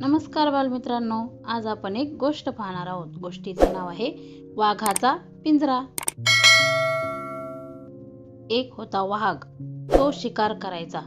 नमस्कार बालमित्रांनो आज आपण एक गोष्ट पाहणार आहोत. गोष्टीचं नाव आहे वाघाचा पिंजरा. एक होता वाघ तो शिकार करायचा.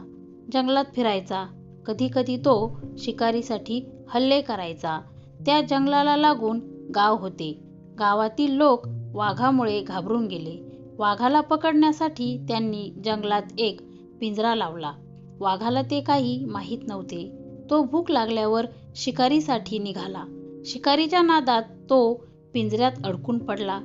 जंगलात फिरायचा. कधी कधी तो शिकारीसाठी हल्ले करायचा. त्या जंगलाला लागून गाव होते. गावातील लोक वाघामुळे घाबरून गेले. वाघाला पकडण्यासाठी त्यांनी जंगलात एक पिंजरा लावला. वाघाला ते काही माहीत नव्हते. तो भूक लागल्यावर शिकारीसाठी निघाला. शिकारीच्या नादात तो पिंजऱ्यात अडकून पडला.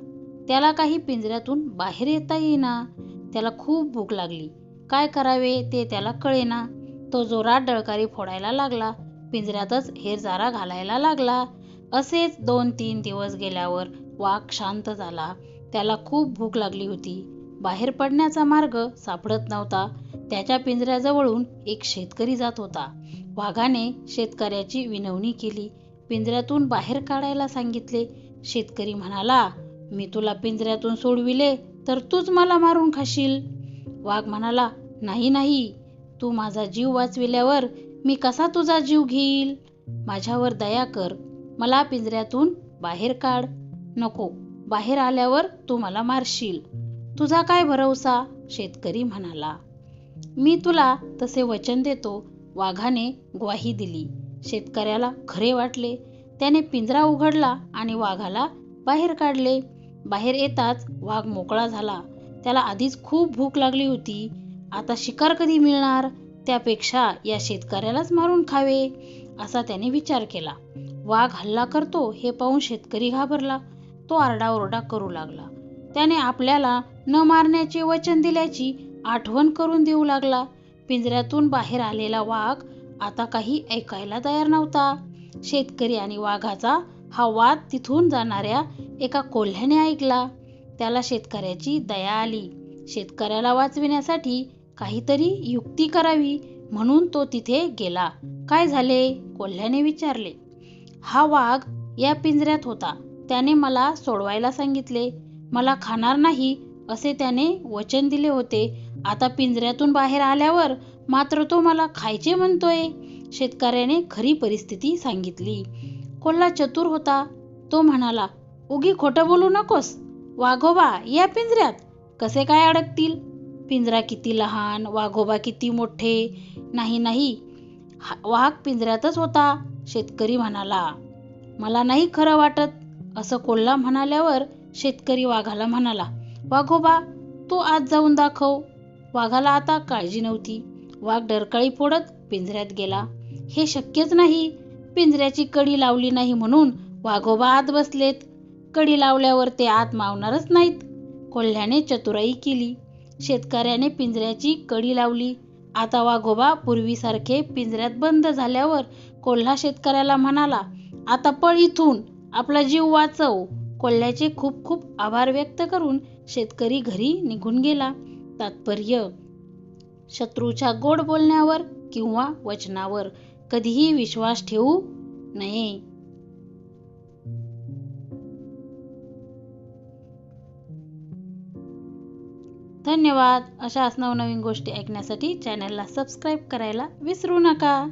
त्याला काही पिंजऱ्यातून बाहेर येता येईना. त्याला खूप भूक लागली. काय करावे ते त्याला कळेना. तो जोरात डळकारी फोडायला लागला. पिंजऱ्यातच हेरजारा घालायला लागला. असेच दोन तीन दिवस गेल्यावर वाघ शांत झाला. त्याला खूप भूक लागली होती. बाहेर पडण्याचा मार्ग सापडत नव्हता. त्याच्या पिंजऱ्याजवळून एक शेतकरी जात होता. वाघाने शेतकऱ्याची विनवणी केली. पिंजऱ्यातून बाहेर काढायला सांगितले. शेतकरी म्हणाला मी तुला पिंजऱ्यातून सोडविले तर तूच मला मारून खाशील. वाघ म्हणाला नाही नाही. तू माझा जीव वाचविल्यावर मी कसा तुझा जीव घेईल? माझ्यावर दया कर. मला पिंजऱ्यातून बाहेर काढ. नको बाहेर आल्यावर तू मला मारशील. तुझा काय भरवसा? शेतकरी म्हणाला. मी तुला तसे वचन देतो. वाघाने ग्वाही दिली. शेतकऱ्याला खरे वाटले. त्याने पिंजरा उघडला आणि वाघाला बाहेर काढले. बाहेर येताच वाघ मोकळा झाला. त्याला आधीच खूप भूक लागली होती. आता शिकार कधी मिळणार? त्यापेक्षा या शेतकऱ्यालाच मारून खावे असा त्याने विचार केला. वाघ हल्ला करतो हे पाहून शेतकरी घाबरला. तो आरडाओरडा करू लागला. त्याने आपल्याला न मारण्याचे वचन दिल्याची आठवण करून देऊ लागला. पिंजऱ्यातून बाहेर आलेला वाघ आता काही ऐकायला तयार नव्हता. शेतकरी आणि वाघाचा हा वाद तिथून जाणाऱ्या एका कोल्ह्याने ऐकला. त्याला शेतकऱ्याची दया आली. शेतकऱ्याला वाचविण्यासाठी काहीतरी युक्ती करावी म्हणून तो तिथे गेला. काय झाले? कोल्ह्याने विचारले. हा वाघ या पिंजऱ्यात होता. त्याने मला सोडवायला सांगितले. मला खाणार नाही असे त्याने वचन दिले होते. आता पिंजऱ्यातून बाहेर आल्यावर मात्र तो मला खायचे म्हणतोय. शेतकऱ्याने खरी परिस्थिती सांगितली. कोल्हा चतुर होता. तो म्हणाला उगी खोटं बोलू नकोस. वाघोबा या पिंजऱ्यात. कसे काय अडकतील? पिंजरा किती लहान वाघोबा किती मोठे. नाही नाही. वाघ पिंजऱ्यातच होता. शेतकरी म्हणाला मला नाही खरं वाटत. असं कोल्हा म्हणाल्यावर शेतकरी वाघाला म्हणाला वाघोबा तू आज जाऊन दाखव. वाघाला आता काळजी नव्हती. वाघ डरकाळी फोडत पिंजऱ्यात गेला. हे शक्यच नाही. पिंजऱ्याची कडी लावली नाही म्हणून वाघोबा आत बसलेत. कडी लावल्यावर ते आत मावणारच नाहीत. कोल्ह्याने चतुराई केली. शेतकऱ्याने पिंजऱ्याची कडी लावली. आता वाघोबा पूर्वीसारखे पिंजऱ्यात बंद झाल्यावर कोल्हा शेतकऱ्याला म्हणाला आता पळ इथून. आपला जीव वाचव. कोल्ह्याचे खूप खूप आभार व्यक्त करून शेतकरी घरी निघून गेला. तात्पर्य. शत्रूच्या गोड बोलण्यावर किंवा वचनावर कधीही विश्वास ठेवू नये. धन्यवाद. अशाच नवनवीन गोष्टी ऐकण्यासाठी चॅनलला सबस्क्राईब करायला विसरू नका.